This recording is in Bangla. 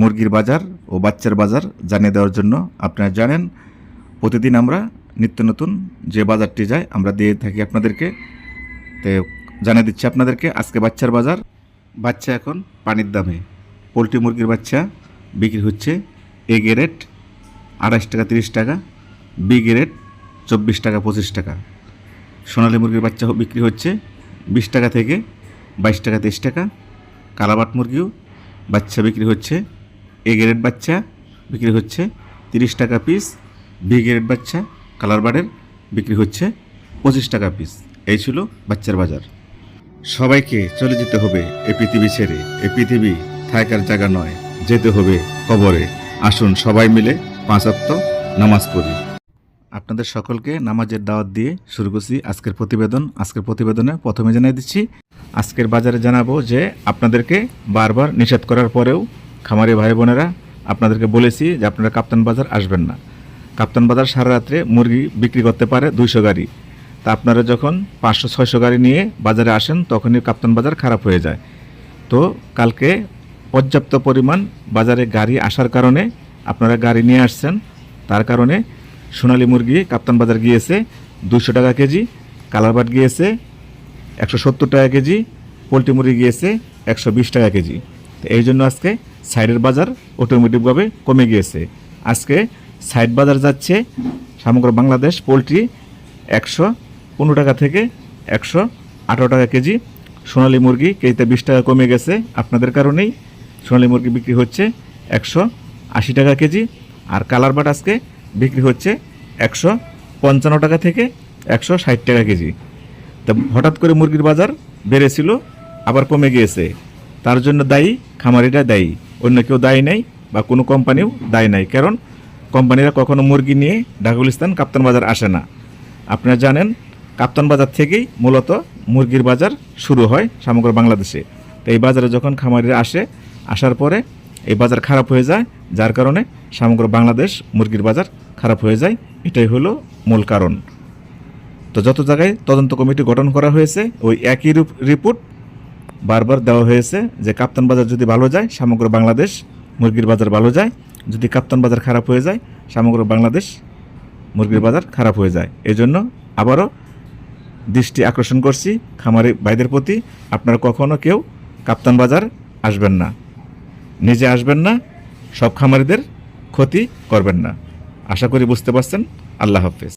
মুরগির বাজার ও বাচ্চার বাজার জানিয়ে দেওয়ার জন্য আপনারা জানেন, প্রতিদিন আমরা নিত্য নতুন যে বাজারটি যায়, আমরা দিয়ে থাকি আপনাদেরকে। তো জানিয়ে দিচ্ছি আপনাদেরকে, আজকে বাচ্চার বাজার, বাচ্চা এখন পানির দামে। পোলট্রি মুরগির বাচ্চা বিক্রি হচ্ছে এ গ্রেড আড়াইশ টাকা, তিরিশ টাকা, বি গ্রেড চব্বিশ টাকা, পঁচিশ টাকা। সোনালী মুরগির বাচ্চা বিক্রি হচ্ছে বিশ টাকা থেকে বাইশ টাকা, তেইশ টাকা। কালাবাট মুরগিও বাচ্চা বিক্রি হচ্ছে এ গ্রেড বাচ্চা, বিক্রি হচ্ছে তিরিশ টাকা পিস বি গ্রেড বাচ্চা কালার বার্ডের বিক্রি হচ্ছে পঁচিশ টাকা পিস এই ছিল বাচ্চার বাজার। সবাইকে চলে যেতে হবে এ পৃথিবী ছেড়ে। এ পৃথিবী থাকার জায়গা নয়, যেতে হবে কবরে। আসুন সবাই মিলে পাঁচাত্ত নামাজ পড়ি। আপনাদের সকলকে নামাজের দাওয়াত দিয়ে শুরু করছি আজকের প্রতিবেদন। আজকের প্রতিবেদনে প্রথমে জানিয়ে দিচ্ছি, আজকের বাজারে জানাব যে আপনাদেরকে বারবার নিষেধ করার পরেও খামারি ভাই বোনেরা, আপনাদেরকে বলেছি যে আপনারা কাপ্তান বাজার আসবেন না। কাপ্তান বাজার সারা রাত্রে মুরগি বিক্রি করতে পারে দুইশো গাড়ি। তা আপনারা যখন পাঁচশো, ছয়শো গাড়ি নিয়ে বাজারে আসেন, তখনই কাপ্তান বাজার খারাপ হয়ে যায়। তো কালকে পর্যাপ্ত পরিমাণ বাজারে গাড়ি আসার কারণে আপনারা গাড়ি নিয়ে আসছেন। তার কারণে সোনালী মুরগি কাপ্তান বাজার গিয়েছে দুশো টাকা কেজি, কালারবাট গিয়েছে একশো সত্তর টাকা কেজি, পোলট্রি মুরগি গিয়েছে একশো বিশ টাকা কেজি। এই জন্য আজকে সাইডের বাজার অটোমেটিকভাবে কমে গিয়েছে। আজকে সাইড বাজার যাচ্ছে সমগ্র বাংলাদেশ পোলট্রি একশো পনেরো টাকা থেকে একশো আঠারো টাকা কেজি, সোনালী মুরগি কেজিতে বিশ টাকা কমে গেছে। আপনাদের কারণেই সোনালী মুরগি বিক্রি হচ্ছে একশো আশি টাকা কেজি, আর কালার বাট আজকে বিক্রি হচ্ছে একশো পঞ্চান্ন টাকা থেকে একশো ষাট টাকা কেজি। তা হঠাৎ করে মুরগির বাজার বেড়েছিল, আবার কমে গিয়েছে। তার জন্য দায়ী, খামারিরা দায়ী। অন্য কেউ দায়ী নেই বা কোনো কোম্পানিও দায়ী নাই। কারণ কোম্পানিরা কখনো মুরগি নিয়ে ঢাকুলিস্তান কাপ্তান বাজার আসে না। আপনারা জানেন, কাপ্তান বাজার থেকেই মূলত মুরগির বাজার শুরু হয় সমগ্র বাংলাদেশে। তো এই বাজারে যখন খামারিরা আসে, আসার পরে এই বাজার খারাপ হয়ে যায়, যার কারণে সমগ্র বাংলাদেশ মুরগির বাজার খারাপ হয়ে যায়। এটাই হলো মূল কারণ। তো যত জায়গায় তদন্ত কমিটি গঠন করা হয়েছে, ওই একই রূপ- রিপোর্ট বারবার দেওয়া হয়েছে যে কাপ্তান বাজার যদি ভালো যায়, সমগ্র বাংলাদেশ মুরগির বাজার ভালো যায়। যদি কাপ্তান বাজার খারাপ হয়ে যায়, সমগ্র বাংলাদেশ মুরগির বাজার খারাপ হয়ে যায়। এই জন্য আবারও দৃষ্টি আকর্ষণ করছি খামারি ভাইদের প্রতি। আপনারা কখনো কেউ কাপ্তান বাজার আসবেন না। নিজে আসবেন না, সব খামারিদের ক্ষতি করবেন না। আশা করি বুঝতে পারছেন। আল্লাহ হাফেজ।